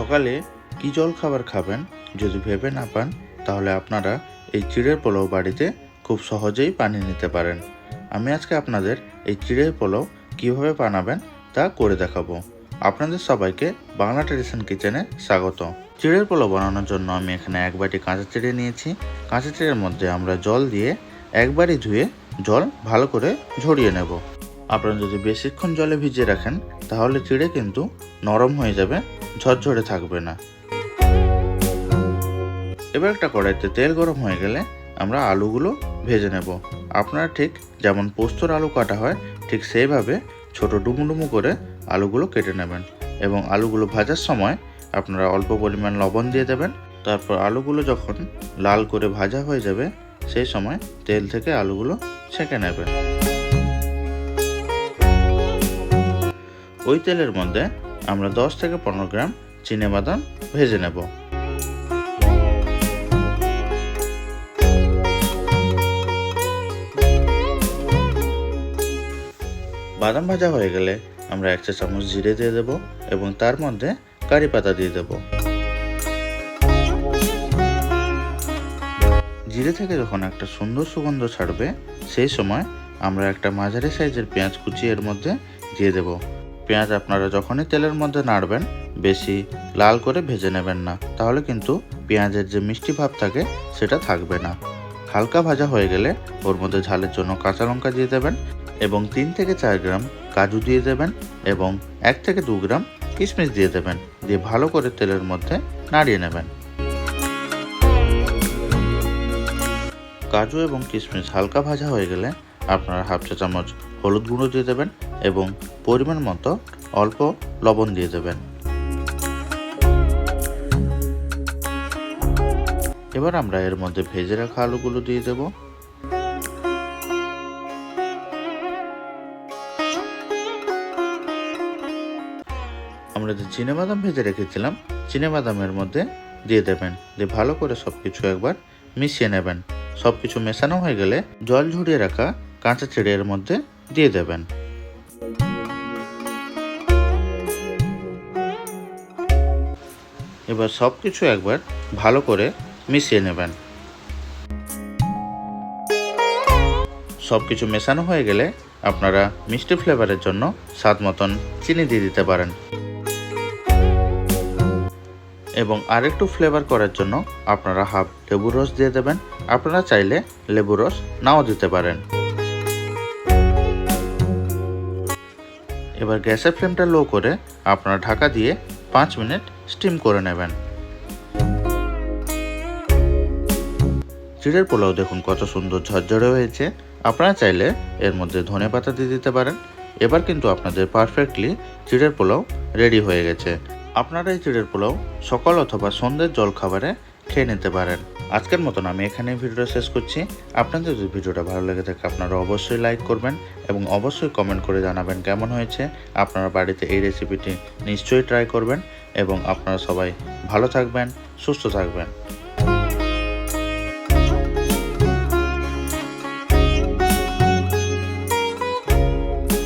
সকালে কি জল খাবার খাবেন যদি ভেবে না পান, তাহলে আপনারা এই চিড়ের পোলাও বাড়িতে খুব সহজেই বানিয়ে নিতে পারেন। আমি আজকে আপনাদের এই চিড়ের পোলাও কীভাবে বানাবেন তা করে দেখাবো। আপনাদের সবাইকে বাংলা ট্রেডিশন কিচেনে স্বাগত। চিড়ের পোলাও বানানোর জন্য আমি এখানে এক বাটি কাঁচা চিড়ে নিয়েছি। কাঁচা চিড়ের মধ্যে আমরা জল দিয়ে একবারই ধুয়ে জল ভালো করে ঝরিয়ে নেব। আপনারা যদি বেশিক্ষণ জলে ভিজিয়ে রাখেন, তাহলে চিড়ে কিন্তু নরম হয়ে যাবে ঝরঝরে থাকবে না। এবার একটা কড়াইতে তেল গরম হয়ে গেলে আমরা আলুগুলো ভেজে নেব। আপনারা ঠিক যেমন পোস্তর আলু কাটা হয়, ঠিক সেইভাবে ছোট ডুমু ডুমু করে আলুগুলো কেটে নেবেন এবং আলুগুলো ভাজার সময় আপনারা অল্প পরিমাণ লবণ দিয়ে দেবেন। তারপর আলুগুলো যখন লাল করে ভাজা হয়ে যাবে, সেই সময় তেল থেকে আলুগুলো ছেঁকে নেবেন। ওই তেলের মধ্যে আমরা দশ থেকে পনেরো গ্রাম বাদাম ভেজে নেব। বাদাম ভাজা হয়ে গেলে আমরা এক চা চামচ জিরে দিয়ে দেব এবং তার মধ্যে কারি পাতা দিয়ে দেব। জিরে থেকে যখন একটা সুন্দর সুগন্ধ ছাড়বে, সেই সময় আমরা একটা মাঝারি সাইজের পেঁয়াজ কুচি এর মধ্যে দিয়ে দেব। পেঁয়াজ আপনারা যখনই তেলের মধ্যে নাড়বেন, বেশি লাল করে ভেজে নেবেন না। তাহলে কিন্তু পেঁয়াজের যে মিষ্টি ভাব থাকে, সেটা থাকবে না। হালকা ভাজা হয়ে গেলে ওর মধ্যে ঝালের জন্য কাঁচা লঙ্কা দিয়ে দেবেন এবং তিন থেকে চার গ্রাম কাজু দিয়ে দেবেন এবং এক থেকে দু গ্রাম কিশমিশ দিয়ে দেবেন। দিয়ে ভালো করে তেলের মধ্যে নাড়িয়ে নেবেন। কাজু এবং কিশমিশ হালকা ভাজা হয়ে গেলে আপনারা হাফ চা চামচ হলুদ গুঁড়ো দিয়ে দেবেন এবং পরিমাণ মতো অল্প লবণ দিয়ে দেবেন। এবার আমরা এর মধ্যে ভেজে রাখা আলুগুলো দিয়ে দেব। আমরা যে বাদাম ভেজে রেখেছিলাম বাদামের মধ্যে দিয়ে দেবেন। দিয়ে ভালো করে সব কিছু একবার মিশিয়ে নেবেন। সব কিছু মেশানো হয়ে গেলে জল ঝরিয়ে রাখা কাঁচা চিড়ে এর মধ্যে দিয়ে দেবেন। এবার সব কিছু একবার ভালো করে মিশিয়ে নেবেন। সব কিছু মেশানো হয়ে গেলে আপনারা মিষ্টি ফ্লেভারের জন্য স্বাদ মতন চিনি দিয়ে দিতে পারেন। এবং আরেকটু ফ্লেভার করার জন্য আপনারা হাফ লেবুর রস দিয়ে দেবেন। আপনারা চাইলে লেবুর রস নাও দিতে পারেন। এবার গ্যাসের ফ্লেমটা লো করে আপনারা ঢাকা দিয়ে পাঁচ মিনিট স্টিম করে নেবেন। চিড়ের পোলাও দেখুন কত সুন্দর ঝরঝরে হয়েছে। আপনারা চাইলে এর মধ্যে ধনে পাতা দিয়ে দিতে পারেন। এবার কিন্তু আপনাদের পারফেক্টলি চিড়ের পোলাও রেডি হয়ে গেছে। আপনারা এই চিড়ের পোলাও সকাল অথবা সন্ধ্যের জল খাবারে খেয়ে নিতে পারেন। আজকের মতন আমি এখানেই ভিডিওটা শেষ করছি। আপনাদের যদি ভিডিওটা ভালো লেগে থাকে, আপনারা অবশ্যই লাইক করবেন এবং অবশ্যই কমেন্ট করে জানাবেন কেমন হয়েছে। আপনারা বাড়িতে এই রেসিপিটি নিশ্চয়ই ট্রাই করবেন এবং আপনারা সবাই ভালো থাকবেন, সুস্থ থাকবেন।